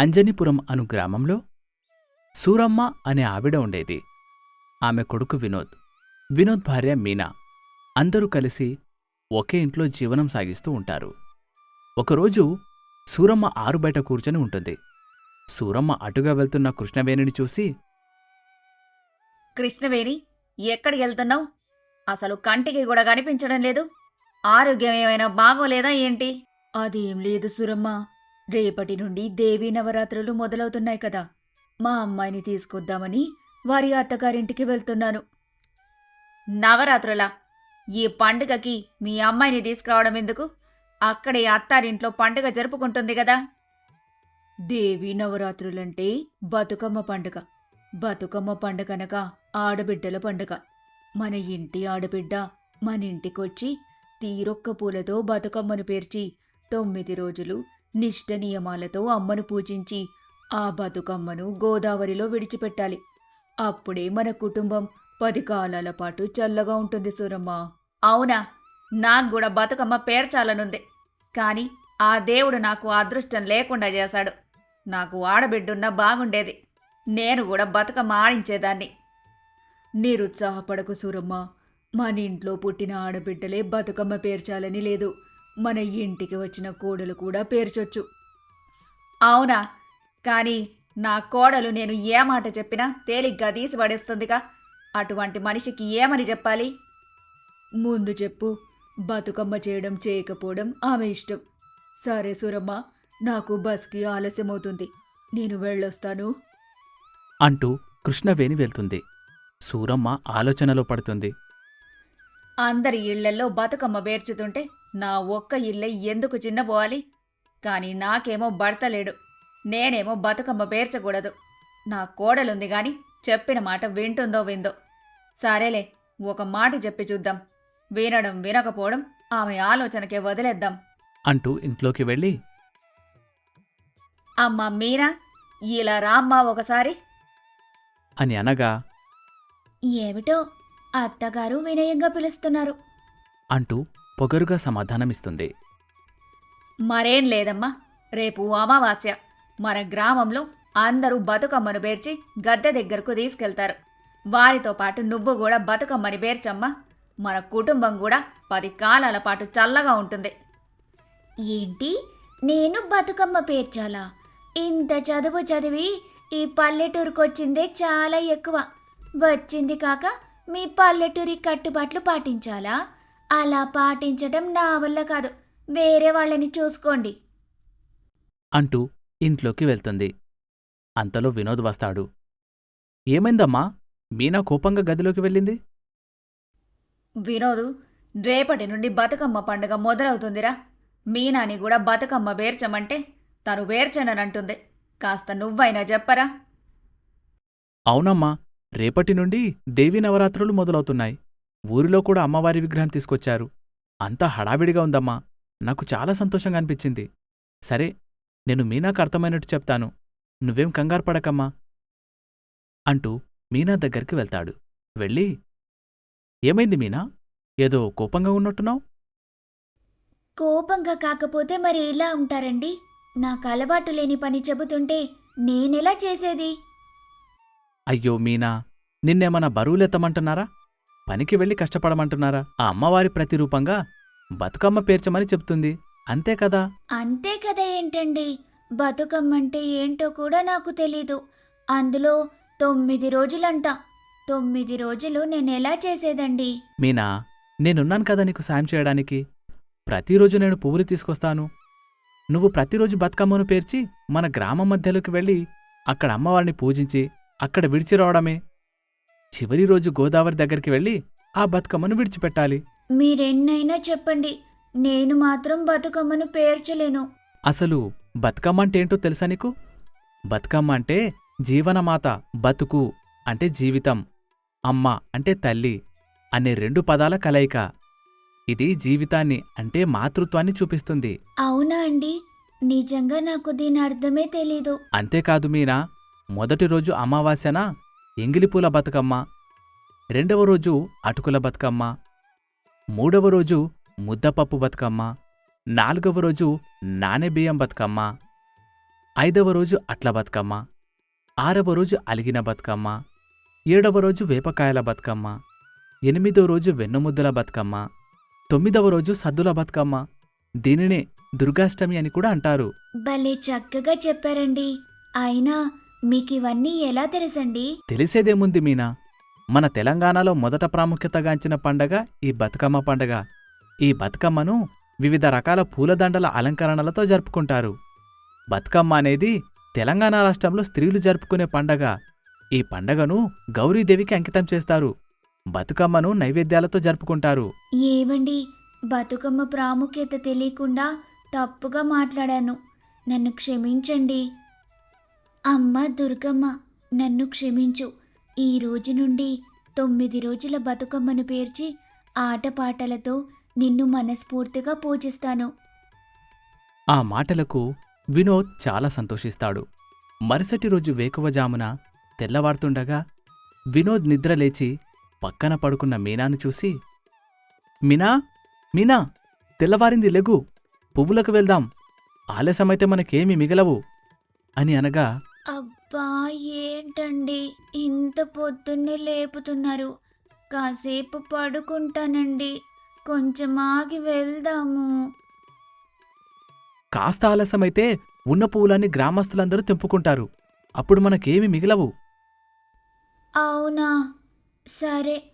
అంజనీపురం అను గ్రామంలో సూరమ్మ అనే ఆవిడ ఉండేది. ఆమె కొడుకు వినోద్. వినోద్ భార్య మీనా. అందరూ కలిసి ఒకే ఇంట్లో జీవనం సాగిస్తూ ఉంటారు. ఒకరోజు సూరమ్మ ఆరు బయట కూర్చొని ఉంటుంది. సూరమ్మ అటుగా వెళ్తున్న కృష్ణవేణిని చూసి కృష్ణవేణి ఎక్కడికి వెళ్తున్నావు? అసలు కంటికి కూడా కనిపించడం లేదు. ఆరోగ్యం ఏమైనా బాగోలేదా ఏంటి? అదేం లేదు సురమ్మ. రేపటి నుండి దేవీ నవరాత్రులు మొదలవుతున్నాయి కదా. మా అమ్మాయిని తీసుకొద్దామని వారి అత్తగారింటికి వెళ్తున్నాను. నవరాత్రులా? ఈ పండుగకి మీ అమ్మాయిని తీసుకురావడం ఎందుకు? అక్కడే అత్తారింట్లో పండుగ జరుపుకుంటుంది కదా. దేవీ నవరాత్రులంటే బతుకమ్మ పండుగ. బతుకమ్మ పండుగనగా ఆడబిడ్డల పండుగ. మన ఇంటి ఆడబిడ్డ మన ఇంటికొచ్చి తీరొక్క పూలతో బతుకమ్మను పేర్చి తొమ్మిది రోజులు నిష్ట నియమాలతో అమ్మను పూజించి ఆ బతుకమ్మను గోదావరిలో విడిచిపెట్టాలి. అప్పుడే మన కుటుంబం పది కాలాల పాటు చల్లగా ఉంటుంది సూరమ్మ. అవునా? నాకు కూడా బతుకమ్మ పేర్చాలనుంది. కానీ ఆ దేవుడు నాకు అదృష్టం లేకుండా చేశాడు. నాకు ఆడబిడ్డున్నా బాగుండేది. నేను కూడా బతుకమ్మ ఆడించేదాన్ని. నిరుత్సాహపడకు సూరమ్మ. మన ఇంట్లో పుట్టిన ఆడబిడ్డలే బతుకమ్మ పేర్చాలని లేదు. మన ఇంటికి వచ్చిన కోడలు కూడా పేర్చొచ్చు. అవునా? కానీ నా కోడలు నేను ఏ మాట చెప్పినా తేలిగ్గా తీసి పడేస్తుందిగా. అటువంటి మనిషికి ఏమని చెప్పాలి? ముందు చెప్పు. బతుకమ్మ చేయడం చేయకపోవడం ఆమె ఇష్టం. సరే సూరమ్మ నాకు బస్కి ఆలస్యమవుతుంది. నేను వెళ్ళొస్తాను. అంటూ కృష్ణవేణి వెళ్తుంది. సూరమ్మ ఆలోచనలో పడుతుంది. అందరి ఇళ్ళల్లో బతుకమ్మ పేర్చుతుంటే నా ఒక్క ఇల్లే ఎందుకు చిన్నపోవాలి కానీ నాకేమో భర్త లేడు. నేనేమో బతుకమ్మ పేర్చకూడదు. నా కోడలుంది గాని చెప్పిన మాట వింటుందో విందో. సరేలే ఒక మాట చెప్పి చూద్దాం. వినడం వినకపోవడం ఆమె ఆలోచనకే వదిలేద్దాం. అంటూ ఇంట్లోకి వెళ్ళి అమ్మా మీనా ఇలా రామ్మా ఒకసారి. అని అనగా ఏమిటో అత్తగారు వినయంగా పిలుస్తున్నారు. అంటూ పొగరుగా సమాధానమిస్తుంది. మరేం లేదమ్మా. రేపు అమావాస్య. మన గ్రామంలో అందరూ బతుకమ్మను పేర్చి గద్దె దగ్గరకు తీసుకెళ్తారు. వారితో పాటు నువ్వు కూడా బతుకమ్మని పేర్చమ్మా. మన కుటుంబం కూడా పది కాలాల పాటు చల్లగా ఉంటుంది. ఏంటి? నేను బతుకమ్మ పేర్చాలా? ఇంత చదువు చదివి ఈ పల్లెటూరుకొచ్చిందే చాలా ఎక్కువ. వచ్చింది కాక మీ పల్లెటూరి కట్టుబాట్లు పాటించాలా? అలా పాటించడం నా వల్ల కాదు. వేరే వాళ్ళని చూసుకోండి. అంటూ ఇంట్లోకి వెళ్తుంది. అంతలో వినోద్ వస్తాడు. ఏమైందమ్మా? మీనా కోపంగా గదిలోకి వెళ్ళింది? వినోదు రేపటి నుండి బతుకమ్మ పండుగ మొదలవుతుందిరా. మీనాని కూడా బతుకమ్మ పేర్చమంటే తను పేర్చననంటుంది. కాస్త నువ్వైనా చెప్పరా? అవునమ్మా రేపటి నుండి దేవీ నవరాత్రులు మొదలవుతున్నాయి. ఊరిలో కూడా అమ్మవారి విగ్రహం తీసుకొచ్చారు. అంతా హడావిడిగా ఉందమ్మా. నాకు చాలా సంతోషంగా అనిపించింది. సరే నేను మీనాకు అర్థమైనట్టు చెప్తాను. నువ్వేం కంగారు పడకమ్మా. అంటూ మీనా దగ్గరికి వెళ్తాడు. వెళ్ళి ఏమైంది మీనా? ఏదో కోపంగా ఉన్నట్టున్నావు? కోపంగా కాకపోతే మరి ఎలా ఉంటారండి? నాకు అలవాటు లేని పని చెబుతుంటే నేనెలా చేసేది? అయ్యో మీనా నిన్నేమన్నా బరువులెత్తమంటున్నారా? పనికి వెళ్ళి కష్టపడమంటున్నారా? ఆ అమ్మవారి ప్రతిరూపంగా బతుకమ్మ పేర్చమని చెప్తుంది. అంతే కదా? అంతే కదా ఏంటండి? బతుకమ్మంటే ఏంటో కూడా నాకు తెలీదు. అందులో తొమ్మిది రోజులంట. తొమ్మిది రోజులు నేనెలా చేసేదండి? మీనా నేనున్నాను కదా నీకు సాయం చేయడానికి? ప్రతిరోజు నేను పువ్వులు తీసుకొస్తాను. నువ్వు ప్రతిరోజు బతుకమ్మను పేర్చి మన గ్రామం మధ్యలోకి వెళ్ళి అక్కడ అమ్మవారిని పూజించి అక్కడ విడిచి రావడమే చివరి రోజు గోదావరి దగ్గరికి వెళ్ళి ఆ బతుకమ్మను విడిచిపెట్టాలి. మీరెన్నైనా చెప్పండి నేను మాత్రం బతుకమ్మను పేర్చలేను. అసలు బతుకమ్మ అంటే ఏంటో తెలుసా నీకు? బతుకమ్మ అంటే జీవనమాత బతుకు అంటే జీవితం అమ్మ అంటే తల్లి అనే రెండు పదాల కలయిక. ఇది జీవితాన్ని అంటే మాతృత్వాన్ని చూపిస్తుంది. అవునా అండి? నిజంగా నాకు దీని అర్థమే తెలీదు. అంతేకాదు మీనా మొదటి రోజు అమావాస్యన? ఎంగిలిపూల బతుకమ్మ రెండవ రోజు అటుకుల బతుకమ్మ మూడవ రోజు ముద్దపప్పు బతుకమ్మ నాలుగవ రోజు నానెబియ్యం బతుకమ్మ ఐదవ రోజు అట్ల బతుకమ్మ ఆరవ రోజు అలిగిన బతుకమ్మ ఏడవ రోజు వేపకాయల బతుకమ్మ ఎనిమిదవ రోజు వెన్నుముద్దల బతుకమ్మ తొమ్మిదవ రోజు సద్దుల బతుకమ్మ. దీనినే దుర్గాష్టమి అని కూడా అంటారు. భలే చక్కగా చెప్పారండి. అయినా మీకు ఇవన్నీ ఎలా తెలుసండి? తెలిసేదేముంది మీనా? మన తెలంగాణలో మొదట ప్రాముఖ్యతగాంచిన పండగ ఈ బతుకమ్మ పండగ. ఈ బతుకమ్మను వివిధ రకాల పూలదండల అలంకరణలతో జరుపుకుంటారు. బతుకమ్మ అనేది తెలంగాణ రాష్ట్రంలో స్త్రీలు జరుపుకునే పండగ. ఈ పండగను గౌరీదేవికి అంకితం చేస్తారు. బతుకమ్మను నైవేద్యాలతో జరుపుకుంటారు. ఏవండి? బతుకమ్మ ప్రాముఖ్యత తెలియకుండా తప్పుగా మాట్లాడాను. నన్ను క్షమించండి. అమ్మ దుర్గమ్మ నన్ను క్షమించు. ఈ రోజు నుండి తొమ్మిది రోజుల బతుకమ్మను పేర్చి ఆటపాటలతో నిన్ను మనస్ఫూర్తిగా పూజిస్తాను. ఆ మాటలకు వినోద్ చాలా సంతోషిస్తాడు. మరుసటి రోజు వేకువజామున తెల్లవారుతుండగా వినోద్ నిద్రలేచి పక్కన పడుకున్న మీనాను చూసి మీనా మీనా తెల్లవారింది లెగు పువ్వులకు వెళ్దాం. ఆలస్యమైతే మనకేమీ మిగలవు అని అనగా అబ్బా ఏంటండి? ఇంత పొద్దున్నే లేపుతున్నారు. కాసేపు పడుకుంటానండి. కొంచెం ఆగి వెళ్దాము. కాస్త ఆలస్యమైతే ఉన్న పువ్వులన్నీ గ్రామస్తులందరూ తెంపుకుంటారు. అప్పుడు మనకేమీ మిగలవు. అవునా? సరే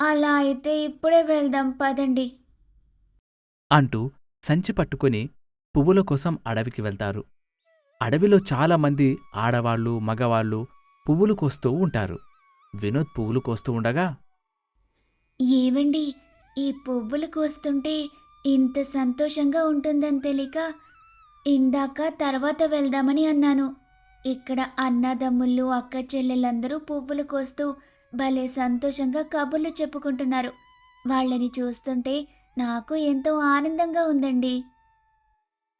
అలా అయితే ఇప్పుడే వెళ్దాం పదండి. అంటూ సంచి పట్టుకుని పువ్వుల కోసం అడవికి వెళ్తారు. అడవిలో చాలామంది ఆడవాళ్ళు మగవాళ్ళు పువ్వులు కోస్తూ ఉంటారు. వినోద్ పువ్వులు కోస్తూ ఉండగా ఏవండి ఈ పువ్వులు కోస్తుంటే ఇంత సంతోషంగా ఉంటుందని తెలియక ఇందాక తర్వాత వెళ్దామని అన్నాను. ఇక్కడ అన్నదమ్ముళ్ళు అక్క చెల్లెళ్ళందరూ పువ్వులు కోస్తూ భలే సంతోషంగా కబుర్లు చెప్పుకుంటున్నారు. వాళ్ళని చూస్తుంటే నాకు ఎంతో ఆనందంగా ఉందండి.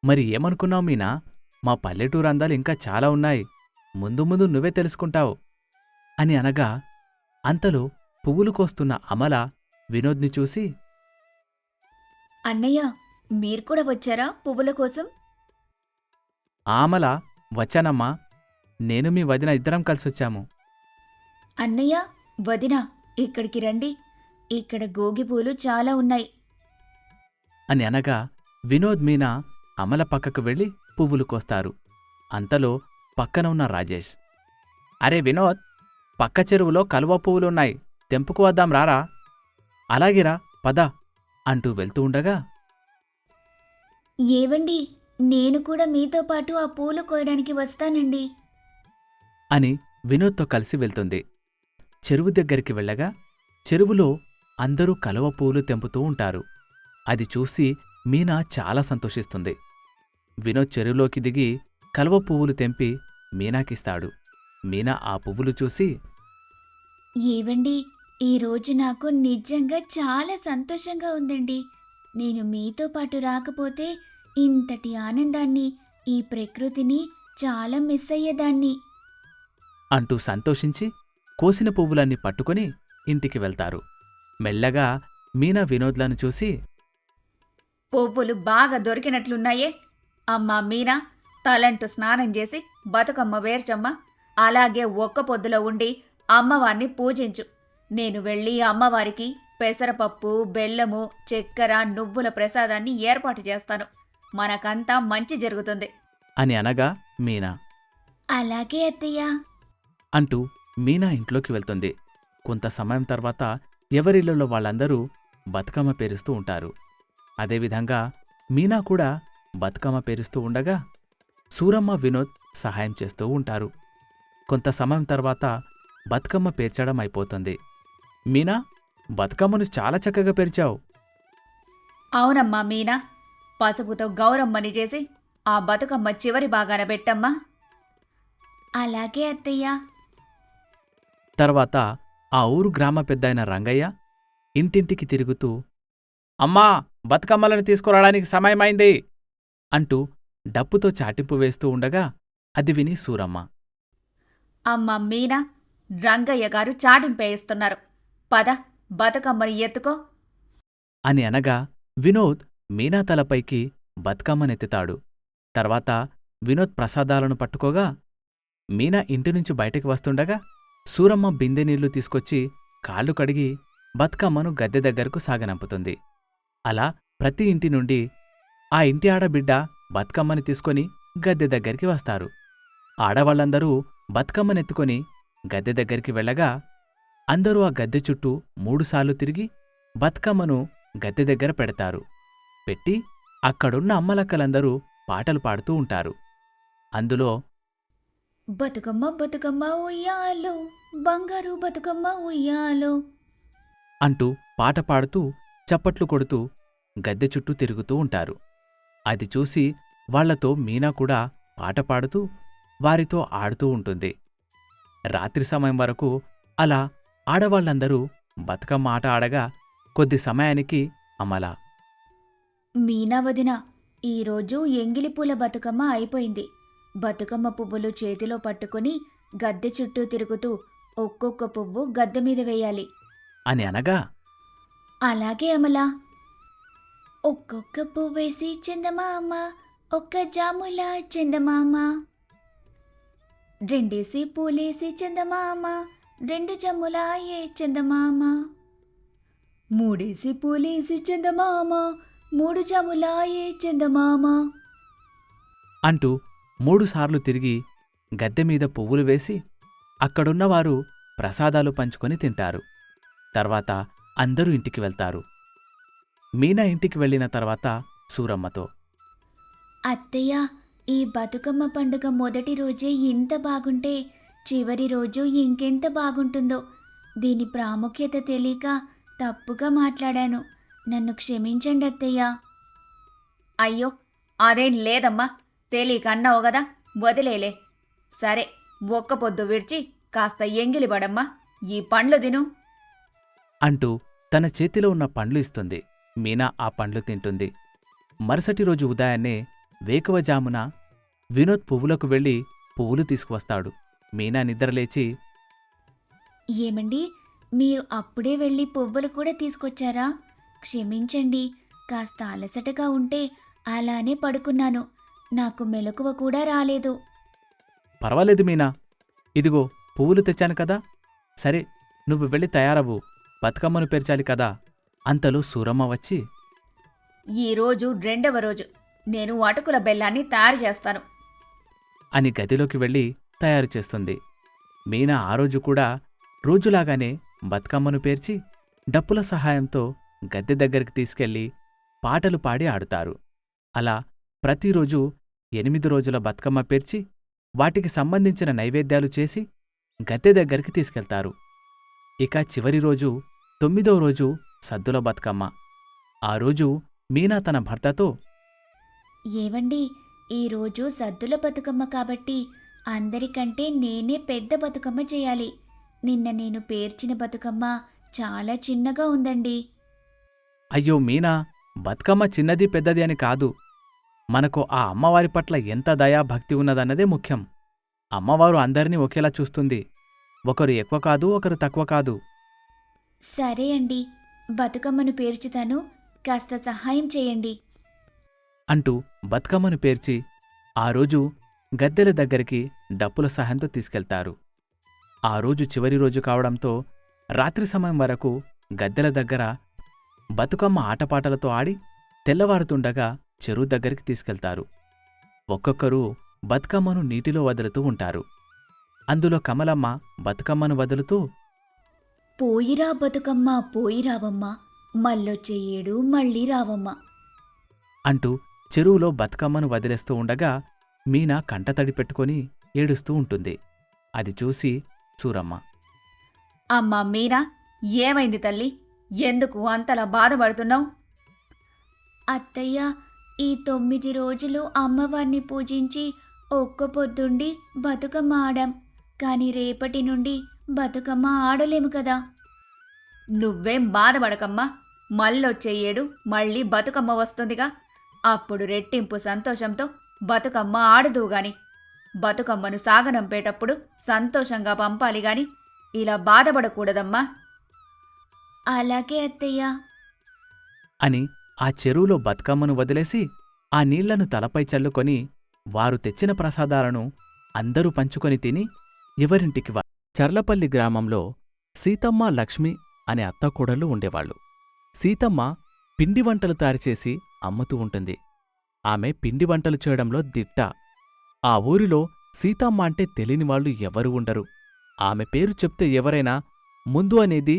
మరి ఏమనుకున్నావు మీనా? మా పల్లెటూరు అందాలు ఇంకా చాలా ఉన్నాయి. ముందు ముందు నువ్వే తెలుసుకుంటావు. అని అనగా అంతలో పువ్వులు కోస్తున్న అమల వినోద్ని చూసి అన్నయ్య మీరు కూడా వచ్చారా పువ్వుల కోసం? "ఆ అమల వచ్చానమ్మా. నేను మీ వదిన ఇద్దరం కలిసొచ్చాము. అన్నయ్య వదిన ఇక్కడికి రండి. ఇక్కడ గోగి పూలు చాలా ఉన్నాయి. అని అనగా వినోద్ మీనా అమల పక్కకు వెళ్ళి పువ్వులు కోస్తారు. అంతలో పక్కన ఉన్న రాజేష్ అరే వినోద్ పక్క చెరువులో కలువ పువ్వులున్నాయి తెంపుకు వద్దాం రారా? అలాగిరా పద అంటూ వెళ్తూ ఉండగా ఏవండి నేను కూడా మీతో పాటు ఆ పూలు కోయడానికి వస్తానండి అని వినోద్తో కలిసి వెళ్తుంది. చెరువు దగ్గరికి వెళ్ళగా చెరువులో అందరూ కలువ పువ్వులు తెంపుతూ ఉంటారు. అది చూసి మీనా చాలా సంతోషిస్తుంది. వినోద్ చెరువులోకి దిగి కలువ పువ్వులు తెంపి మీనాకిస్తాడు. మీనా ఆ పువ్వులు చూసి ఏవండి ఈరోజు నాకు నిజంగా చాలా సంతోషంగా ఉందండి. నేను మీతో పాటు రాకపోతే ఇంతటి ఆనందాన్ని ఈ ప్రకృతిని చాలా మిస్ అయ్యేదాన్ని. అంటూ సంతోషించి కోసిన పువ్వులన్నీ పట్టుకుని ఇంటికి వెళ్తారు. మెల్లగా మీనా వినోద్లను చూసి పువ్వులు బాగా దొరికినట్లున్నాయే. అమ్మా మీనా తలంటూ స్నానం చేసి బతుకమ్మ వేర్చమ్మ. అలాగే ఒక్క పొద్దులో ఉండి అమ్మవారిని పూజించు. నేను వెళ్ళి అమ్మవారికి పెసరపప్పు బెల్లము చక్కెర నువ్వుల ప్రసాదాన్ని ఏర్పాటు చేస్తాను. మనకంతా మంచి జరుగుతుంది. అని అనగా మీనా. అలాగే అత్తయ్య. అంటూ మీనా ఇంట్లోకి వెళ్తుంది. కొంత సమయం తర్వాత ఎవరిళ్ళలో వాళ్ళందరూ బతుకమ్మ పేరుస్తూ ఉంటారు. అదేవిధంగా మీనా కూడా బతుకమ్మ పేరుస్తూ ఉండగా సూరమ్మ వినోద్ సహాయం చేస్తూ ఉంటారు. కొంత సమయం తర్వాత బతుకమ్మ పేర్చడం అయిపోతుంది. మీనా బతుకమ్మను చాలా చక్కగా పేర్చావు. అవునమ్మా మీనా పసుపుతో గౌరమ్మని చేసి ఆ బతుకమ్మ చివరి భాగాన పెట్టమ్మా. అలాగే అత్తయ్య. తర్వాత ఆ ఊరు గ్రామ పెద్దయిన రంగయ్య ఇంటింటికి తిరుగుతూ అమ్మా బతుకమ్మలను తీసుకురావడానికి సమయమైంది. అంటూ డప్పుతో చాటింపు వేస్తూ ఉండగా అది విని సూరమ్మ. అమ్మ మీనా రంగయ్య గారు చాటింపేయిస్తున్నారు. పద బతుకమ్మని ఎత్తుకో. అని అనగా వినోద్ మీనా తలపైకి బతుకమ్మనెత్తుతాడు. తర్వాత వినోద్ ప్రసాదాలను పట్టుకోగా మీనా ఇంటి నుంచి బయటకు వస్తుండగా సూరమ్మ బిందె నీళ్ళు తీసుకొచ్చి కాళ్ళు కడిగి బతుకమ్మను గద్దె దగ్గరకు సాగనంపుతుంది. అలా ప్రతి ఇంటి నుండి ఆ ఇంటి ఆడబిడ్డ బతుకమ్మని తీసుకొని గద్దె దగ్గరికి వస్తారు. ఆడవాళ్ళందరూ బతుకమ్మనెత్తుకొని గద్దె దగ్గరికి వెళ్ళగా అందరూ ఆ గద్దె చుట్టూ మూడుసార్లు తిరిగి బతుకమ్మను గద్దె దగ్గర పెడతారు. పెట్టి అక్కడున్న అమ్మలక్కలందరూ పాటలు పాడుతూ ఉంటారు. అందులో బతుకమ్మ బతుకమ్మ ఉయ్యాలో బంగారు బతుకమ్మ ఉయ్యాలో అంటూ పాట పాడుతూ చప్పట్లు కొడుతూ గద్దె చుట్టూ తిరుగుతూ ఉంటారు. అది చూసి వాళ్ళతో మీనా కూడా పాట పాడుతూ వారితో ఆడుతూ ఉంటుంది. రాత్రి సమయం వరకు అలా ఆడవాళ్ళందరూ బతుకమ్మ ఆట ఆడగా కొద్ది సమయానికి అమల. మీనా వదిన ఈరోజు ఎంగిలిపూల బతుకమ్మ అయిపోయింది. బతుకమ్మ పువ్వులు చేతిలో పట్టుకుని గద్దె చుట్టూ తిరుగుతూ ఒక్కొక్క పువ్వు గద్దె మీద వేయాలి. అని అనగా? అలాగే అమలా. ఒక్కొక్క పువ్వేసి చందమామ ఒక్క జాముల చందమామ. రెండేసి పూలేసి చందమామ రెండు జమ్ముల ఏ చందమామ. మూడేసి పూలేసి చందమామ మూడు జముల ఏ చందమామ. అంటూ మూడుసార్లు తిరిగి గద్దె మీద పువ్వులు వేసి అక్కడున్నవారు ప్రసాదాలు పంచుకొని తింటారు. తర్వాత అందరూ ఇంటికి వెళ్తారు. మీనా ఇంటికి వెళ్ళిన తర్వాత సూరమ్మతో అత్తయ్య ఈ బతుకమ్మ పండుగ మొదటి రోజే ఇంత బాగుంటే చివరి రోజు ఇంకెంత బాగుంటుందో. దీని ప్రాముఖ్యత తెలియక తప్పుగా మాట్లాడాను. నన్ను క్షమించండి అత్తయ్య. అయ్యో అదేం లేదమ్మా. తెలియక అన్నావు కదా వదిలేలే. సరే ఒక్క పొద్దు విడిచి కాస్త ఎంగిలిపడమ్మా ఈ పండ్లు తిను. అంటూ తన చేతిలో ఉన్న పండ్లు ఇస్తుంది. మీనా ఆ పండ్లు తింటుంది. మరుసటి రోజు ఉదయాన్నే వేకువజామున వినోద్ పువ్వులకు వెళ్ళి పువ్వులు తీసుకువస్తాడు. మీనా నిద్రలేచి ఏమండి మీరు అప్పుడే వెళ్ళి పువ్వులు కూడా తీసుకొచ్చారా? క్షమించండి కాస్త అలసటగా ఉంటే అలానే పడుకున్నాను. నాకు మెలకువ కూడా రాలేదు. పర్వాలేదు మీనా. ఇదిగో పువ్వులు తెచ్చాను కదా. సరే నువ్వు వెళ్ళి తయారవు బతుకమ్మను పేర్చాలి కదా. అంతలో సూరమ్మ వచ్చి ఈరోజు రెండవ రోజు. నేను అటుకుల బెల్లాన్ని తయారు చేస్తాను. అని గదిలోకి వెళ్ళి తయారు చేస్తుంది. మీనా ఆ రోజు కూడా రోజులాగానే బతుకమ్మను పేర్చి డప్పుల సహాయంతో గద్దె దగ్గరికి తీసుకెళ్ళి పాటలు పాడి ఆడుతారు. అలా ప్రతిరోజు ఎనిమిది రోజుల బతుకమ్మ పేర్చి వాటికి సంబంధించిన నైవేద్యాలు చేసి గద్దె దగ్గరికి తీసుకెళ్తారు. ఇక చివరి రోజు తొమ్మిదో రోజు సద్దుల బతుకమ్మ. ఆ రోజు మీనా తన భర్తతో ఏవండి ఈరోజు సద్దుల బతుకమ్మ కాబట్టి అందరికంటే నేనే పెద్ద బతుకమ్మ చేయాలి. నిన్న నేను పేర్చిన బతుకమ్మ చాలా చిన్నగా ఉందండి. అయ్యో మీనా బతుకమ్మ చిన్నది పెద్దది అని కాదు. మనకు ఆ అమ్మవారి పట్ల ఎంత దయా భక్తి ఉన్నదన్నదే ముఖ్యం. అమ్మవారు అందరినీ ఒకేలా చూస్తుంది. ఒకరు ఎక్కువ కాదు ఒకరు తక్కువ కాదు. సరే అండి బతుకమ్మను పేర్చుతాను కాస్త సహాయం చేయండి. అంటూ బతుకమ్మను పేర్చి ఆ రోజు గద్దెల దగ్గరికి డప్పుల సహాయంతో తీసుకెళ్తారు. ఆ రోజు చివరి రోజు కావడంతో రాత్రి సమయం వరకు గద్దెల దగ్గర బతుకమ్మ ఆటపాటలతో ఆడి తెల్లవారుతుండగా చెరువు దగ్గరికి తీసుకెళ్తారు. ఒక్కొక్కరు బతుకమ్మను నీటిలో వదులుతూ ఉంటారు. అందులో కమలమ్మ బతుకమ్మను వదులుతూ పోయిరా బతుకమ్మ పోయి రావమ్మ మళ్ళొచ్చే ఏడు మళ్ళీ రావమ్మ అంటూ చెరువులో బతుకమ్మను వదిలేస్తూ ఉండగా మీనా కంటతడి పెట్టుకొని ఏడుస్తూ ఉంటుంది. అది చూసి సూరమ్మ. అమ్మా మీనా ఏమైంది తల్లి? ఎందుకు అంతలా బాధపడుతున్నావు? అత్తయ్య ఈ తొమ్మిది రోజులు అమ్మవారిని పూజించి ఒక్క పొద్దుండి బతుకమ్మ ఆడాం. కానీ రేపటి నుండి బతుకమ్మ ఆడలేము కదా. నువ్వేం బాధపడకమ్మా. మళ్ళొచ్చే ఏడు మళ్ళీ బతుకమ్మ వస్తుందిగా. అప్పుడు రెట్టింపు సంతోషంతో బతుకమ్మ ఆడుదువుగాని బతుకమ్మను సాగనంపేటప్పుడు సంతోషంగా పంపాలి గాని. ఇలా బాధపడకూడదమ్మా. అలాగే అత్తయ్య. అని ఆ చెరువులో బతుకమ్మను వదిలేసి ఆ నీళ్ళను తలపై చల్లుకొని వారు తెచ్చిన ప్రసాదాలను అందరూ పంచుకొని తిని ఎవరింటికి వా చర్లపల్లి గ్రామంలో సీతమ్మ లక్ష్మి అనే అత్తకూడళ్ళు ఉండేవాళ్ళు. సీతమ్మ పిండి వంటలు తయారుచేసి అమ్ముతూ ఉంటుంది. ఆమె పిండి వంటలు చేయడంలో దిట్ట. ఆ ఊరిలో సీతమ్మ అంటే తెలియని ఎవరూ ఎవరు ఉండరు. ఆమె పేరు చెప్తే ఎవరైనా ముందు అనేది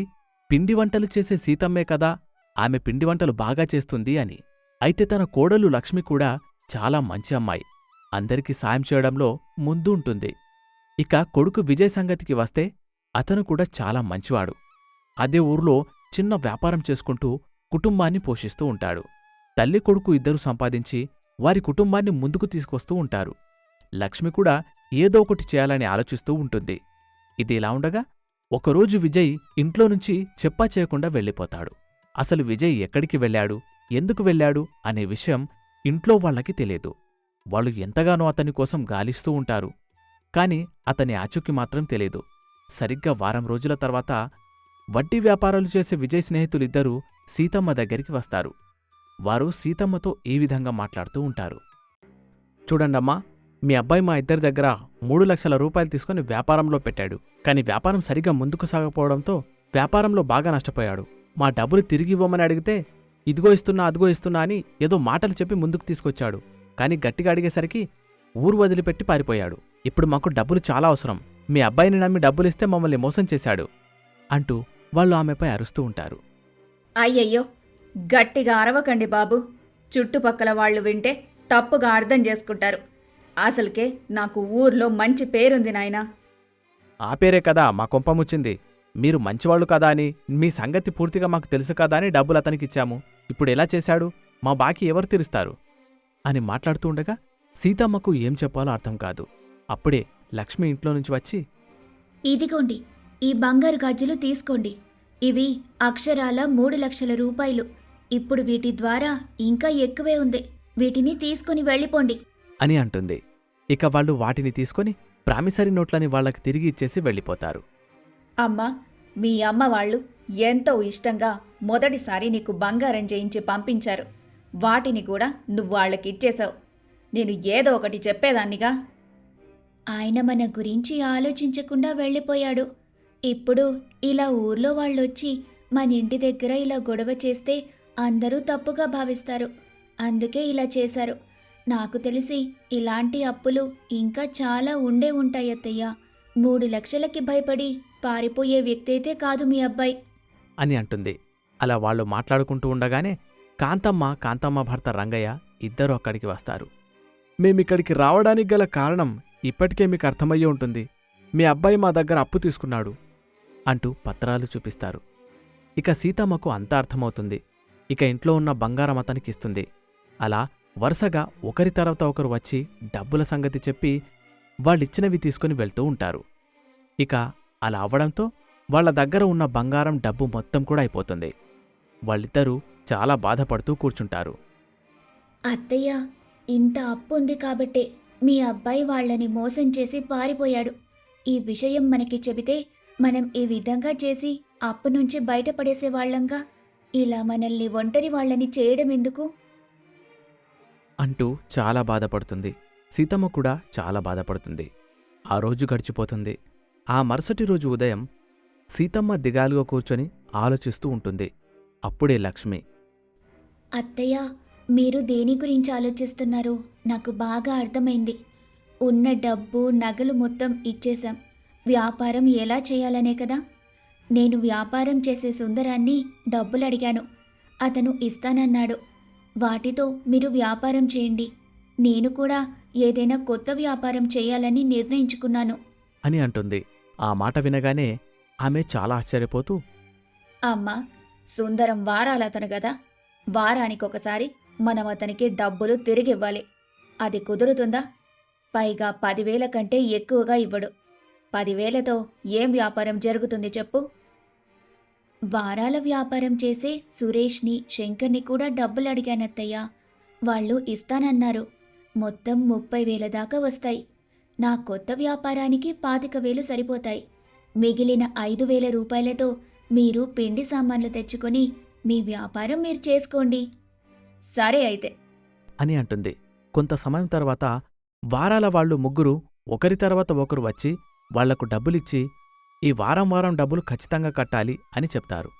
పిండి వంటలు చేసే సీతమ్మే కదా ఆమె పిండి వంటలు బాగా చేస్తుంది అని. అయితే తన కోడలు లక్ష్మి కూడా చాలా మంచి అమ్మాయి. అందరికీ సాయం చేయడంలో ముందు ఉంటుంది. ఇక కొడుకు విజయ్ సంగతికి వస్తే అతను కూడా చాలా మంచివాడు. అదే ఊర్లో చిన్న వ్యాపారం చేసుకుంటూ కుటుంబాన్ని పోషిస్తూ ఉంటాడు. తల్లి కొడుకు ఇద్దరు సంపాదించి వారి కుటుంబాన్ని ముందుకు తీసుకొస్తూ ఉంటారు. లక్ష్మి కూడా ఏదో ఒకటి చేయాలని ఆలోచిస్తూ ఉంటుంది. ఇది ఇలా ఉండగా ఒకరోజు విజయ్ ఇంట్లో నుంచి చెప్పా చేయకుండా వెళ్ళిపోతాడు. అసలు విజయ్ ఎక్కడికి వెళ్ళాడు? ఎందుకు వెళ్ళాడు? అనే విషయం ఇంట్లో వాళ్ళకి తెలియదు. వాళ్ళు ఎంతగానో అతని కోసం గాలిస్తూ ఉంటారు. కాని అతని ఆచూకీ మాత్రం తెలియదు సరిగ్గా వారం రోజుల తర్వాత వడ్డీ వ్యాపారాలు చేసే విజయ్ స్నేహితులిద్దరూ సీతమ్మ దగ్గరికి వస్తారు. వారు సీతమ్మతో ఈ విధంగా మాట్లాడుతూ ఉంటారు? చూడండమ్మా మీ అబ్బాయి మా ఇద్దరి దగ్గర మూడు లక్షల రూపాయలు తీసుకుని వ్యాపారంలో పెట్టాడు. కానీ వ్యాపారం సరిగ్గా ముందుకు సాగపోవడంతో వ్యాపారంలో బాగా నష్టపోయాడు. మా డబ్బులు తిరిగి ఇవ్వమని అడిగితే ఇదిగో ఇస్తున్నా అదిగో ఇస్తున్నా అని ఏదో మాటలు చెప్పి ముందుకు తీసుకొచ్చాడు. కానీ గట్టిగా అడిగేసరికి ఊరు వదిలిపెట్టి పారిపోయాడు. ఇప్పుడు మాకు డబ్బులు చాలా అవసరం. మీ అబ్బాయిని నమ్మి డబ్బులిస్తే మమ్మల్ని మోసం చేశాడు అంటూ వాళ్ళు ఆమెపై అరుస్తూ ఉంటారు. అయ్యయ్యో గట్టిగా అరవకండి బాబు. చుట్టుపక్కల వాళ్ళు వింటే తప్పుగా అర్థం చేసుకుంటారు. అసలుకే నాకు ఊర్లో మంచి పేరుంది నాయనా. ఆ పేరే కదా మా కొంపముచ్చింది మీరు మంచివాళ్ళు కదా అని మీ సంగతి పూర్తిగా మాకు తెలుసు కదా అని డబ్బులు అతనికిచ్చాము. ఇప్పుడు ఎలా చేశాడు? మా బాకీ ఎవరు తీరుస్తారు? అని మాట్లాడుతూ ఉండగా సీతమ్మకు ఏం చెప్పాలో అర్థం కాదు. అప్పుడే లక్ష్మి ఇంట్లో నుంచి వచ్చి ఇదిగోండి ఈ బంగారు గాజులు తీసుకోండి. ఇవి అక్షరాల మూడు లక్షల రూపాయలు. ఇప్పుడు వీటి ద్వారా ఇంకా ఎక్కువే ఉంది. వీటిని తీసుకుని వెళ్ళిపోండి. అని అంటుంది. ఇక వాళ్ళు వాటిని తీసుకొని ప్రామిసరీ నోట్లని వాళ్ళకి తిరిగి ఇచ్చేసి వెళ్ళిపోతారు. అమ్మా మీ అమ్మ వాళ్ళు ఎంతో ఇష్టంగా మొదటిసారి నీకు బంగారం చేయించి పంపించారు. వాటిని కూడా నువ్వు వాళ్ళకి ఇచ్చేశావు. నేను ఏదో ఒకటి చెప్పేదాన్నిగా ఆయన మన గురించి ఆలోచించకుండా వెళ్ళిపోయాడు. ఇప్పుడు ఇలా ఊర్లో వాళ్ళొచ్చి మన ఇంటి దగ్గర ఇలా గొడవ చేస్తే అందరూ తప్పుగా భావిస్తారు. అందుకే ఇలా చేశారు. నాకు తెలిసి ఇలాంటి అప్పులు ఇంకా చాలా ఉండే ఉంటాయి అత్తయ్య. మూడు లక్షలకి భయపడి పారిపోయే వ్యక్తి అయితే కాదు మీ అబ్బాయి. అని అంటుంది. అలా వాళ్ళు మాట్లాడుకుంటూ ఉండగానే కాంతమ్మ కాంతమ్మ భర్త రంగయ్య ఇద్దరూ అక్కడికి వస్తారు. మేమిక్కడికి రావడానికి గల కారణం ఇప్పటికే మీకు అర్థమయ్యే ఉంటుంది. మీ అబ్బాయి మా దగ్గర అప్పు తీసుకున్నాడు అంటూ పత్రాలు చూపిస్తారు. ఇక సీతమ్మకు అంతా అర్థమవుతుంది. ఇక ఇంట్లో ఉన్న బంగారం అతనికి ఇస్తుంది. అలా వరుసగా ఒకరి తర్వాత ఒకరు వచ్చి డబ్బుల సంగతి చెప్పి వాళ్ళిచ్చినవి తీసుకుని వెళ్తూ ఉంటారు. ఇక అలా అవ్వడంతో వాళ్ళ దగ్గర ఉన్న బంగారం డబ్బు మొత్తం కూడా అయిపోతుంది. వాళ్ళిద్దరూ చాలా బాధపడుతూ కూర్చుంటారు. అత్తయ్య ఇంత అప్పు ఉంది కాబట్టే మీ అబ్బాయి వాళ్ళని మోసం చేసి పారిపోయాడు. ఈ విషయం మనకి చెబితే మనం ఈ విధంగా చేసి అప్పు నుంచి బయటపడేసే వాళ్ళంగా. ఇలా మనల్ని ఒంటరి వాళ్ళని చేయడం ఎందుకు? అంటూ చాలా బాధపడుతుంది. సీతమ్మ కూడా చాలా బాధపడుతుంది. ఆ రోజు గడిచిపోతుంది. ఆ మరుసటి రోజు ఉదయం సీతమ్మ దిగాలుగా కూర్చొని ఆలోచిస్తూ ఉంటుంది. అప్పుడే లక్ష్మి. అత్తయ్య మీరు దేని గురించి ఆలోచిస్తున్నారో? నాకు బాగా అర్థమైంది. ఉన్న డబ్బు నగలు మొత్తం ఇచ్చేశాం. వ్యాపారం ఎలా చేయాలనే కదా? నేను వ్యాపారం చేసే సుందరాన్ని డబ్బులు అడిగాను. అతను ఇస్తానన్నాడు. వాటితో మీరు వ్యాపారం చేయండి. నేను కూడా ఏదైనా కొత్త వ్యాపారం చేయాలని నిర్ణయించుకున్నాను. అని అంటుంది. ఆ మాట వినగానే ఆమె చాలా ఆశ్చర్యపోతూ అమ్మా సుందరం వారాలతను కదా? వారానికొకసారి మనం అతనికి డబ్బులు తిరిగివ్వాలి అది కుదురుతుందా? పైగా పదివేల కంటే ఎక్కువగా ఇవ్వడు. పదివేలతో ఏం వ్యాపారం జరుగుతుంది చెప్పు? వారాల వ్యాపారం చేసే సురేష్ని శంకర్ని కూడా డబ్బులు అడిగానత్తయ్య వాళ్ళు ఇస్తానన్నారు. మొత్తం ముప్పై వేల దాకా వస్తాయి. నా కొత్త వ్యాపారానికి పాతిక వేలు సరిపోతాయి. మిగిలిన ఐదు వేల రూపాయలతో మీరు పిండి సామాన్లు తెచ్చుకొని మీ వ్యాపారం మీరు చేసుకోండి. సరే అయితే. అని అంటుంది. కొంత సమయం తర్వాత వారాల వాళ్ళు ముగ్గురు ఒకరి తర్వాత ఒకరు వచ్చి వాళ్ళకు డబ్బులిచ్చి ఈ వారం వారం డబ్బులు ఖచ్చితంగా కట్టాలి అని చెప్తారు.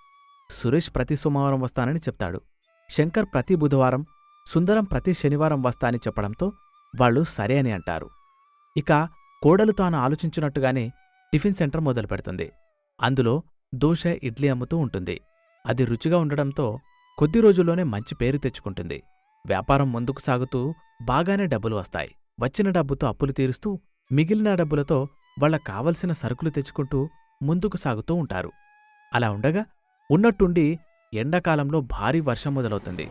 సురేష్ ప్రతి సోమవారం వస్తానని చెప్తాడు. శంకర్ ప్రతి బుధవారం సుందరం ప్రతి శనివారం వస్తా అని చెప్పడంతో వాళ్ళు సరే అని అంటారు. ఇక కోడలు తాను ఆలోచించినట్టుగానే టిఫిన్ సెంటర్ మొదలు పెడుతుంది అందులో దోశ ఇడ్లీ అమ్ముతూ ఉంటుంది. అది రుచిగా ఉండడంతో కొద్ది రోజుల్లోనే మంచి పేరు తెచ్చుకుంటుంది. వ్యాపారం ముందుకు సాగుతూ బాగానే డబ్బులు వస్తాయి. వచ్చిన డబ్బుతో అప్పులు తీరుస్తూ మిగిలిన డబ్బులతో వాళ్ళ కావలసిన సరుకులు తెచ్చుకుంటూ ముందుకు సాగుతూ ఉంటారు. అలా ఉండగా ఉన్నట్టుండి ఎండాకాలంలో భారీ వర్షం మొదలవుతుంది.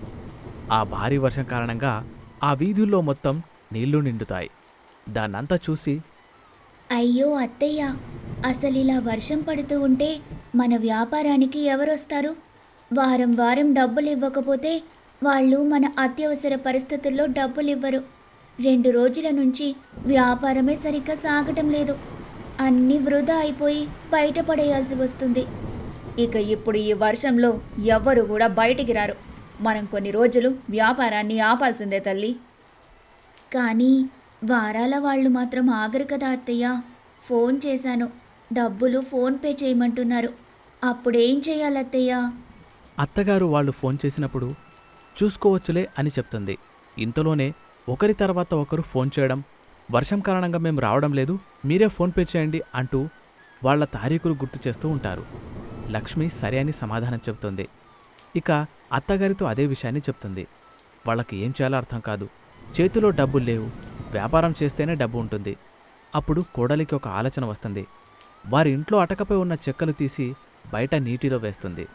ఆ భారీ వర్షం కారణంగా ఆ వీధుల్లో మొత్తం నీళ్ళు నిండుతాయి. దాన్నంతా చూసి అయ్యో అత్తయ్య! అసలు ఇలా వర్షం పడుతూ ఉంటే మన వ్యాపారానికి ఎవరొస్తారు? వారం వారం డబ్బులు ఇవ్వకపోతే వాళ్ళు మన అత్యవసర పరిస్థితుల్లో డబ్బులు ఇవ్వరు రెండు రోజుల నుంచి వ్యాపారమే సరిగ్గా సాగటం లేదు. అన్నీ వృధా అయిపోయి బయటపడేయాల్సి వస్తుంది. ఇక ఇప్పుడు ఈ వర్షంలో ఎవ్వరు కూడా బయటికి రారు. మనం కొన్ని రోజులు వ్యాపారాన్ని ఆపాల్సిందే తల్లి. కానీ వారాల వాళ్ళు మాత్రం ఆగరు కదా అత్తయ్య. ఫోన్ చేశాను. డబ్బులు ఫోన్పే చేయమంటున్నారు. అప్పుడేం చేయాలత్తయ్యా? అత్తయ్య అత్తగారు వాళ్ళు ఫోన్ చేసినప్పుడు చూసుకోవచ్చులే అని చెప్తుంది. ఇంతలోనే ఒకరి తర్వాత ఒకరు ఫోన్ చేయడం వర్షం కారణంగా మేము రావడం లేదు మీరే ఫోన్ పే చేయండి అంటూ వాళ్ళ తారీఖులు గుర్తు చేస్తూ ఉంటారు. లక్ష్మి సరే అని సమాధానం చెబుతుంది. ఇక అత్తగారితో అదే విషయాన్ని చెప్తుంది. వాళ్ళకి ఏం చేయాలో అర్థం కాదు. చేతిలో డబ్బులు లేవు. వ్యాపారం చేస్తేనే డబ్బు ఉంటుంది. అప్పుడు కోడలికి ఒక ఆలోచన వస్తుంది. వారి ఇంట్లో అటకపై ఉన్న చెక్కలు తీసి బయట నీటిలో వేస్తుంది.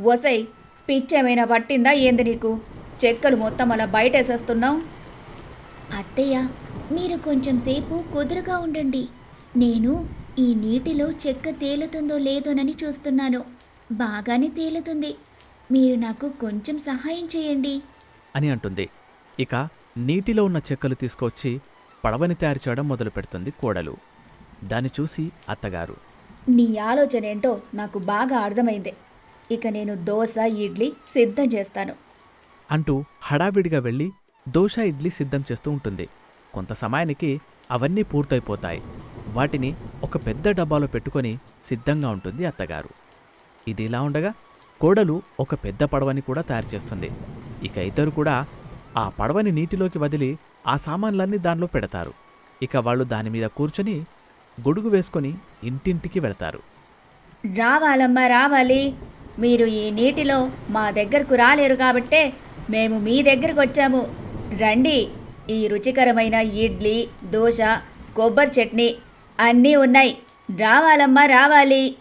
ఒసై పిచ్చేమైనా పట్టిందా ఏంది నీకు? చెక్కలు మొత్తం అలా బయటేసేస్తున్నావు? అత్తయ్య మీరు కొంచెం సేపు కుదురుగా ఉండండి. నేను ఈ నీటిలో చెక్క తేలుతుందో లేదోనని చూస్తున్నాను. బాగానే తేలుతుంది. మీరు నాకు కొంచెం సహాయం చేయండి. అని అంటుంది. ఇక నీటిలో ఉన్న చెక్కలు తీసుకొచ్చి పడవని తయారు చేయడం మొదలు పెడుతుంది కోడలు. దాన్ని చూసి అత్తగారు. నీ ఆలోచన ఏంటో నాకు బాగా అర్థమైంది. ఇక నేను దోశ ఇడ్లీ సిద్ధం చేస్తాను. అంటూ హడావిడిగా వెళ్ళి దోశ ఇడ్లీ సిద్ధం చేస్తూ ఉంటుంది. కొంత సమయానికి అవన్నీ పూర్తయిపోతాయి. వాటిని ఒక పెద్ద డబ్బాలో పెట్టుకొని సిద్ధంగా ఉంటుంది అత్తగారు. ఇది ఇలా ఉండగా కోడలు ఒక పెద్ద పడవని కూడా తయారు చేస్తుంది. ఇక ఇద్దరు కూడా ఆ పడవని నీటిలోకి వదిలి ఆ సామాన్లన్నీ దానిలో పెడతారు. ఇక వాళ్ళు దాని మీద కూర్చొని గొడుగు వేసుకొని ఇంటింటికి వెళ్తారు. రావాలమ్మా రావాలి. మీరు ఈ నీటిలో మా దగ్గరకు రాలేరు కాబట్టే మేము మీ దగ్గరకు వచ్చాము. రండి. ఈ రుచికరమైన ఇడ్లీ దోశ కొబ్బరి చట్నీ అన్నీ ఉన్నాయి. రావాలమ్మా రావాలి.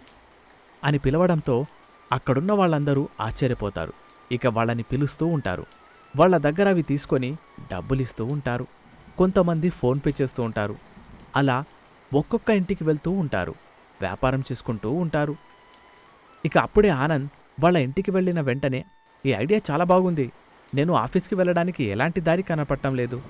అని పిలవడంతో అక్కడున్న వాళ్ళందరూ ఆశ్చర్యపోతారు. ఇక వాళ్ళని పిలుస్తూ ఉంటారు. వాళ్ళ దగ్గర అవి తీసుకొని డబ్బులిస్తూ ఉంటారు. కొంతమంది ఫోన్పే చేస్తూ ఉంటారు. అలా ఒక్కొక్క ఇంటికి వెళ్తూ ఉంటారు. వ్యాపారం చేసుకుంటూ ఉంటారు. ఇక అప్పుడే ఆనంద్ వాళ్ళ ఇంటికి వెళ్ళిన వెంటనే ఈ ఐడియా చాలా బాగుంది. నేను ఆఫీస్కి వెళ్ళడానికి ఎలాంటి దారి కనపడటం లేదు.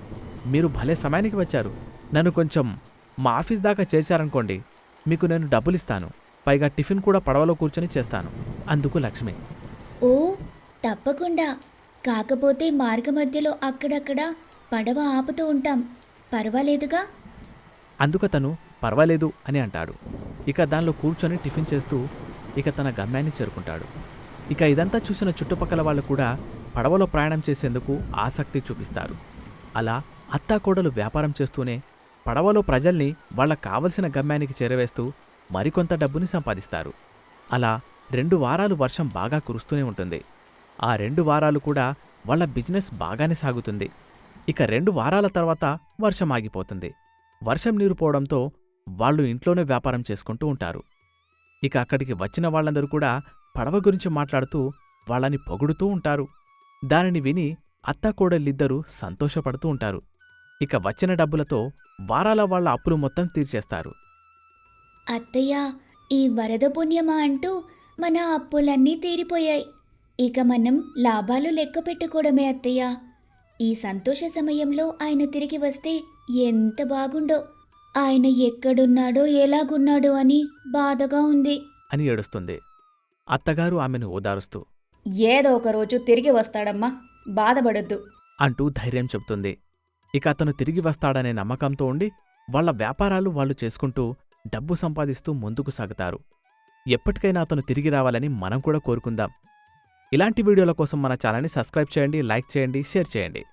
మీరు భలే సమయానికి వచ్చారు. నన్ను కొంచెం మా ఆఫీస్ దాకా చేర్చారనుకోండి. మీకు నేను డబ్బులిస్తాను. పైగా టిఫిన్ కూడా పడవలో కూర్చొని చేస్తాను. అందుకు లక్ష్మి. ఓ తప్పకుండా. కాకపోతే మార్గమధ్యలో అక్కడక్కడ పడవ ఆపుతూ ఉంటాం. పర్వాలేదుగా? అందుకతను పర్వాలేదు అని అంటాడు. ఇక దానిలో కూర్చొని టిఫిన్ చేస్తూ ఇక తన గమ్యాన్ని చేరుకుంటాడు. ఇక ఇదంతా చూసిన చుట్టుపక్కల వాళ్ళు కూడా పడవలో ప్రయాణం చేసేందుకు ఆసక్తి చూపిస్తారు. అలా అత్తాకోడలు వ్యాపారం చేస్తూనే పడవలో ప్రజల్ని వాళ్ళకు కావలసిన గమ్యానికి చేరవేస్తూ మరికొంత డబ్బుని సంపాదిస్తారు. అలా రెండు వారాలు వర్షం బాగా కురుస్తూనే ఉంటుంది. ఆ రెండు వారాలు కూడా వాళ్ళ బిజినెస్ బాగానే సాగుతుంది. ఇక రెండు వారాల తర్వాత వర్షం ఆగిపోతుంది. వర్షం నీరు పోవడంతో వాళ్ళు ఇంట్లోనే వ్యాపారం చేసుకుంటూ ఉంటారు. ఇక అక్కడికి వచ్చిన వాళ్ళందరూ కూడా పడవ గురించి మాట్లాడుతూ వాళ్ళని పొగుడుతూ ఉంటారు. దానిని విని అత్తాకోడలిద్దరూ సంతోషపడుతూ ఉంటారు. ఇక వచ్చిన డబ్బులతో వారాల వాళ్ళ అప్పులు మొత్తం తీర్చేస్తారు. అత్తయ్య ఈ వరద పుణ్యమా అంటూ మన అప్పులన్నీ తీరిపోయాయి. ఇక మనం లాభాలు లెక్క పెట్టుకోవడమే అత్తయ్య. ఈ సంతోష సమయంలో ఆయన తిరిగి వస్తే ఎంత బాగుండో. ఆయన ఎక్కడున్నాడో ఎలాగున్నాడో అని బాధగా ఉంది. అని ఏడుస్తుంది. అత్తగారు ఆమెను ఓదారుస్తూ ఏదో ఒక రోజు తిరిగి వస్తాడమ్మా బాధపడొద్దు. అంటూ ధైర్యం చెబుతుంది. ఇక అతను తిరిగి వస్తాడనే నమ్మకంతో ఉండి వాళ్ళ వ్యాపారాలు వాళ్ళు చేసుకుంటూ డబ్బు సంపాదిస్తూ ముందుకు సాగుతారు. ఎప్పటికైనా అతను తిరిగి రావాలని మనం కూడా కోరుకుందాం. ఇలాంటి వీడియోల కోసం మన ఛానల్ని సబ్స్క్రైబ్ చేయండి లైక్ చేయండి షేర్ చేయండి.